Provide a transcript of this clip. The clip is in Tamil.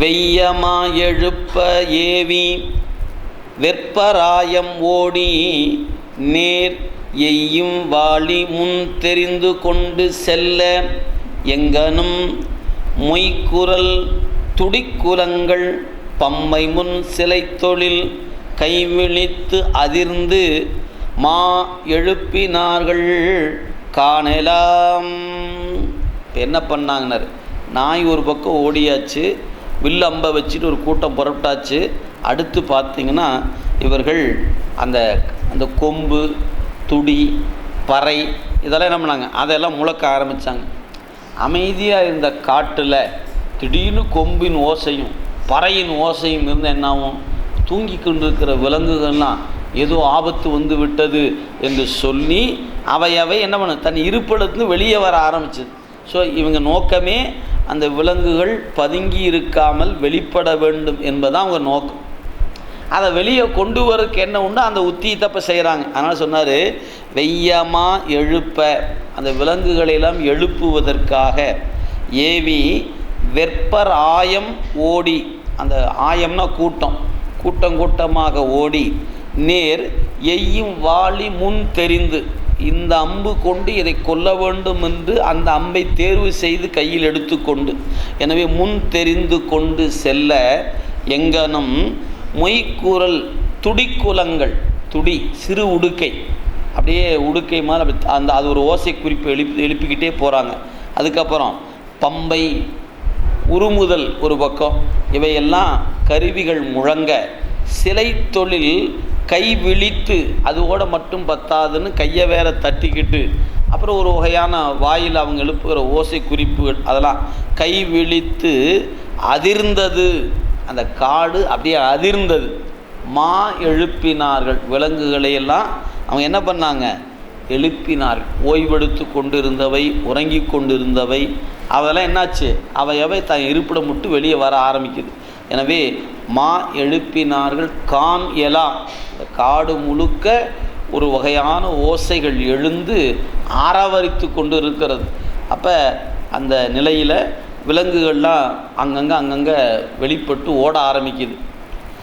வெய்யமா எழுப்ப ஏவி வெற்பராயம் ஓடி நேர் எய்யும் வாளி முன் தெரிந்து கொண்டு செல்ல எங்கனும் மொய்க்குரல் துடிக்குலங்கள் பம்மை முன் சிலை தொழில் கைவிழித்து அதிர்ந்து மா எழுப்பினார்கள் காணலாம். என்ன பண்ணாங்கனர்? நாய் ஒரு பக்கம் ஓடியாச்சு. வில் அம்பை வச்சுட்டு ஒரு கூட்டம் புறப்பட்டாச்சு. அடுத்து பார்த்தீங்கன்னா இவர்கள் அந்த அந்த கொம்பு துடி பறை இதெல்லாம் என்ன பண்ணாங்க? அதெல்லாம் முழக்க ஆரம்பித்தாங்க அமைதியாக இருந்த காட்டில் திடீர்னு கொம்பின் ஓசையும் பறையின் ஓசையும் இருந்தால் என்னாகும் தூங்கி கொண்டிருக்கிற விலங்குகள்லாம் ஏதோ ஆபத்து வந்து விட்டது என்று சொல்லி அவை அவை என்ன பண்ண தன் இருப்பிடத்துலேருந்து வெளியே வர ஆரம்பிச்சது. ஸோ இவங்க நோக்கமே அந்த விலங்குகள் பதுங்கி இருக்காமல் வெளிப்பட வேண்டும் என்பதான் அவங்க நோக்கம். அதை வெளியே கொண்டு வரக்கு என்ன உண்டோ அந்த உத்தியை தப்ப செய்கிறாங்க அதனால் சொன்னார் வெய்யமாக எழுப்ப. அந்த விலங்குகளெல்லாம் எழுப்புவதற்காக ஏவி வெப்பர் ஆயம் ஓடி அந்த ஆயம்னா கூட்டம் கூட்டம் கூட்டமாக ஓடி நேர் எய்யும் வாளி முன் தெரிந்து இந்த அம்பு கொண்டு இதை கொல்ல வேண்டும் என்று அந்த அம்பை தேர்வு செய்து கையில் எடுத்துக்கொண்டு எனவே முன் தெரிந்து கொண்டு செல்ல எங்கனும் மொய்க்கூறல் துடிக்குலங்கள் துடி சிறு உடுக்கை அப்படியே உடுக்கை மாதிரி அப்படி அந்த அது ஒரு ஓசை குறிப்பு எழுப்பி எழுப்பிக்கிட்டே போகிறாங்க அதுக்கப்புறம் பம்பை உருமுதல் ஒரு பக்கம் இவையெல்லாம் கருவிகள் முழங்க சிலை தொழில் கை விழித்து அதுவோட மட்டும் பத்தாதுன்னு கையை வேற தட்டிக்கிட்டு அப்புறம் ஒரு வகையான வாயில் அவங்க எழுப்புகிற ஓசை குறிப்புகள் அதெல்லாம். கை விழித்து அதிர்ந்தது. அந்த காடு அப்படியே அதிர்ந்தது. மா எழுப்பினார்கள் விலங்குகளை எல்லாம். அவங்க என்ன பண்ணாங்க? எழுப்பினார்கள். ஓய்வெடுத்து கொண்டிருந்தவை உறங்கி கொண்டிருந்தவை. அதெல்லாம் என்னாச்சு? அவை அவை தன் இருப்பிடம் விட்டு வெளியே வர ஆரம்பிக்குது. எனவே மா எழுப்பினார்கள் கான் எலா. இந்த காடு முழுக்க ஒரு வகையான ஓசைகள் எழுந்து ஆரவரித்து கொண்டு இருக்கிறது அப்போ அந்த நிலையில் விலங்குகள்லாம் அங்கங்கே அங்கங்கே வெளிப்பட்டு ஓட ஆரம்பிக்குது.